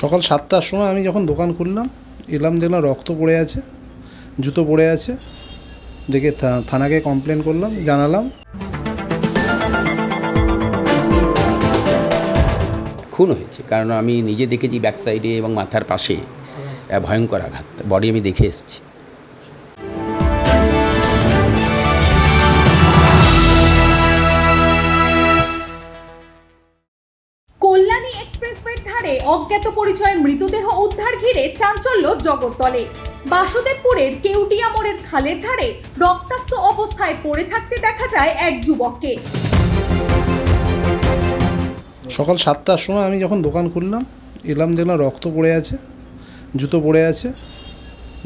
সকাল সাতটার সময় আমি যখন দোকান খুললাম, এলাম দেখলাম রক্ত পড়ে আছে, জুতো পড়ে আছে। দেখে থানাকে কমপ্লেন করলাম, জানালাম। খুন হয়েছে, কারণ আমি নিজে দেখেছি ব্যাক সাইডে এবং মাথার পাশে ভয়ঙ্কর আঘাত। বডি আমি দেখে এসেছি। কল্যাণী এক্সপ্রেসওয়ের ধারে অজ্ঞাত পরিচয়ের মৃতদেহ উদ্ধার ঘিরে চাঞ্চল্য জগৎতলে বাসুদেবপুরের কেউটিয়া মোড়ের খালের ধারে রক্তাক্ত অবস্থায় পড়ে থাকতে দেখা যায় এক যুবককে। সকাল সাতটার সময় আমি যখন দোকান খুললাম, এলাম দেখলাম রক্ত পড়ে আছে, জুতো পড়ে আছে।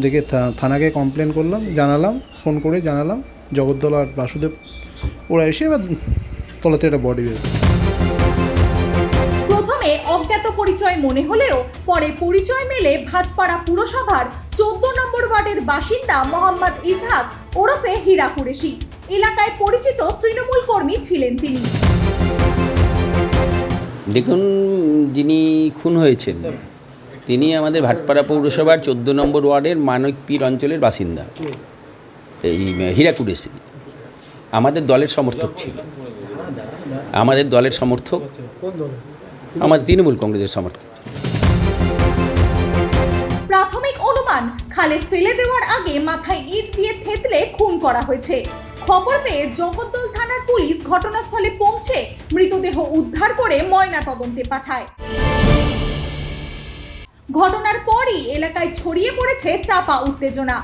দেখে থানাকে কমপ্লেন করলাম, জানালাম ফোন করে জানালাম, জগদ্দল আর বাসুদেব, ওরা এসে এবার তলাতে একটা বডি বের পরিচয় মনে হলেও পরে পরিচয় মেলে ভাটপাড়া পুরসভার চোদ্দ নম্বর ওয়ার্ডের বাসিন্দা মোহাম্মদ ইসহাক ওরফে হীরা কুরেশি। এলাকায় পরিচিত তৃণমূল কর্মী ছিলেন তিনি। দেখুন, যিনি খুন হয়েছেন, তিনি আমাদের ভাটপাড়া পৌরসভার চোদ্দ নম্বর ওয়ার্ডের মানকপীর অঞ্চলের বাসিন্দা, এই হীরাকুরেশি আমাদের দলের সমর্থক ছিল। আমাদের দলের সমর্থক। আমাদের তৃণমূল কংগ্রেসের সমর্থক। প্রাথমিক অনুমান, খালে ফেলে দেওয়ার আগে মাথায় ইট দিয়ে থেতলে খুন করা হয়েছে। খবর পেয়ে জগদ্দল থানার পুলিশ ঘটনাস্থলে পৌঁছে মৃতদেহ উদ্ধার করে ময়না তদন্তে পাঠায়। ঘটনার পরই এলাকায় ছড়িয়ে পড়েছে চাপা উত্তেজনা।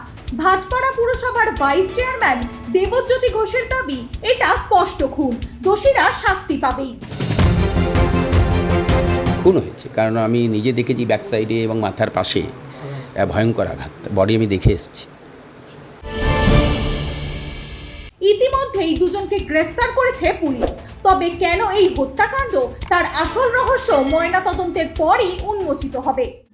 ভাটপাড়া পুরসভার ভাইস চেয়ারম্যান দেবজ্যোতি ঘোষের দাবি, এটা স্পষ্ট খুন, দোষীরা শাস্তি পাবেই। খুন হয়েছে। কারণ আমি নিজে দেখেছি ব্যাক সাইডে এবং মাথার পাশে ভয়ঙ্কর আঘাত। বডি আমি দেখে এসেছি। ইতিমধ্যেই দুজনকে গ্রেফতার করেছে পুলিশ। তবে কেন এই হত্যাকাণ্ড? তার আসল রহস্য ময়নাতদন্তের পরই উন্মোচিত হবে।